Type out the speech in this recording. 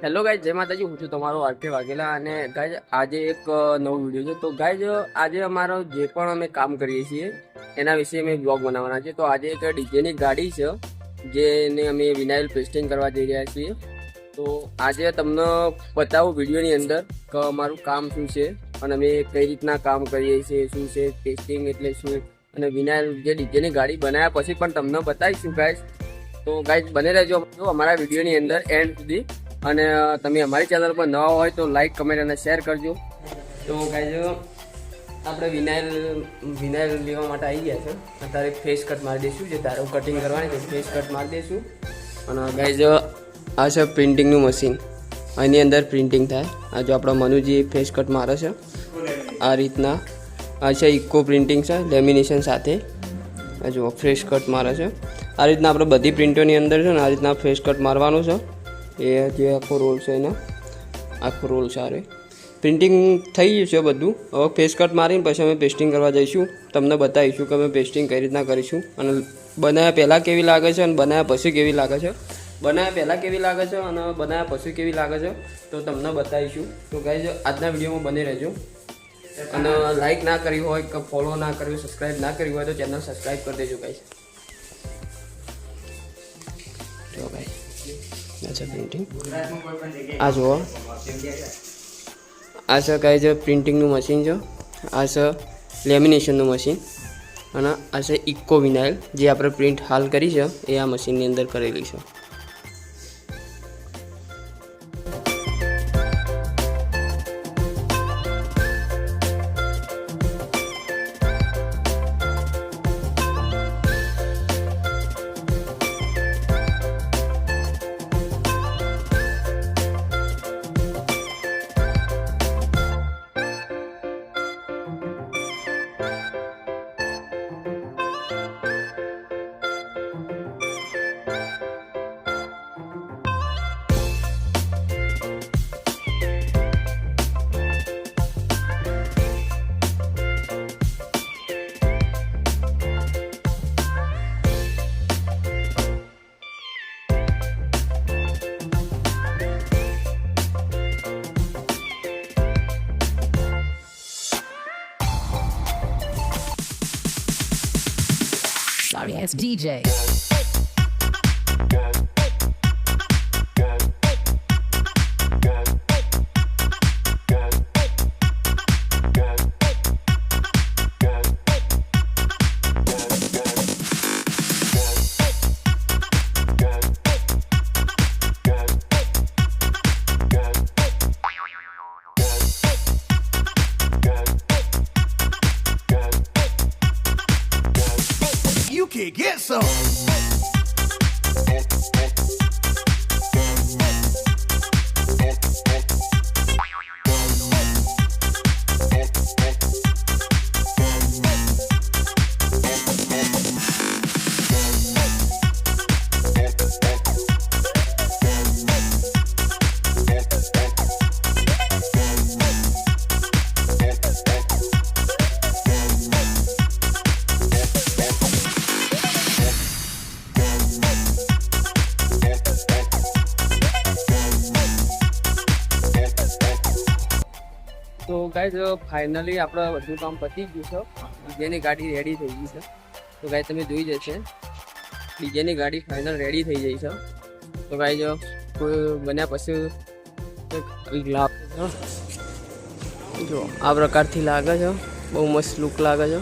Hello ગાય જય માતાજી. હું છું તમારો આરકે વાઘેલા અને ગાય આજે એક નવો વીડિયો છે. તો ગાય આજે અમારો જે પણ અમે કામ કરીએ છીએ, એના વિશે અમે બ્લોગ બનાવવાના છે. તો આજે એક ડીજેની ગાડી છે, જેને અમે વિનાઇલ પેસ્ટિંગ કરવા જઈ રહ્યા છીએ. તો આજે તમને બતાવું વિડીયોની અંદર કે અમારું કામ શું છે અને અમે કઈ રીતના કામ કરીએ છીએ, શું છે પેસ્ટિંગ એટલે શું અને વિનાઇલ જે ડીજેની ગાડી બનાવ્યા પછી પણ તમને બતાવીશું ગાઈઝ તો ગાય બને રહેજો અમારા વિડીયોની અંદર એન્ડ સુધી. અને તમે અમારી ચેનલ પર નવા હોય તો લાઈક કમેન્ટ અને શેર કરજો. તો ગાઈઝ આપણે વિનાઇલ વિનાઇલ લેવા માટે આવી ગયા છે. અત્યારે ફેસ કટ મારી દઈશું, જે તારું કટિંગ કરવાની છે ફેસ કટ મારી દઈશું. અને ગાઈઝ આ છે પ્રિન્ટિંગનું મશીન એની અંદર પ્રિન્ટિંગ થાય. આ જો આપણો મનુજી ફેસ કટ મારે છે. આ રીતના. આ છે ઇકો પ્રિન્ટિંગ છે લેમિનેશન સાથે. આ જુઓ ફ્રેશ કટ મારે છે. આ રીતના આપણે બધી પ્રિન્ટોની અંદર છે ને, આ રીતના ફ્રેશ કટ મારવાનું છે. એ જે આખો રોલ છે એનો, આખો રોલ છે પ્રિન્ટિંગ થઈ ગયું છે બધું. હવે ફેસ કટ મારીને પછી અમે પેસ્ટિંગ કરવા જઈશું. તમને બતાવીશું કે અમે પેસ્ટિંગ કઈ રીતના કરીશું. અને બનાવ્યા પહેલાં કેવી લાગે છે અને બનાવ્યા પછી કેવી લાગે છે. બનાવ્યા પહેલાં કેવી લાગે છે અને બનાવ્યા પછી કેવી લાગે છે, તો તમને બતાવીશું. તો ગાઈઝ આજના વિડીયોમાં બની રહેજો. અને લાઈક ના કરી હોય કે ફોલો ના કર્યું સબસ્ક્રાઈબ ના કર્યું હોય તો ચેનલ સબસ્ક્રાઈબ કરી દેજો ગાઈઝ જો ગાઈઝ આ છે પ્રિન્ટિંગ આ જુઓ. આ છે કાંઈ છે પ્રિન્ટિંગનું મશીન છે આ છે લેમિનેશનનું મશીન અને આ છે ઇકો વિનાઇલ જે આપણે પ્રિન્ટ હાલ કરી છે, એ આ મશીનની અંદર કરેલી છે. Sorry ass DJ. get some. Guys finally આપણે બધું કામ પતી ગયું છે. બીજાની ગાડી રેડી થઈ ગઈ છે. તો ગાઈ તમે જોઈ જશે. ડીજેની ગાડી ફાઇનલ રેડી થઈ જાય છે. તો ગાઈઝ કોઈ બન્યા પછી લાભ જો, આ પ્રકારથી લાગે છે. બહુ મસ્ત લુક લાગે છે.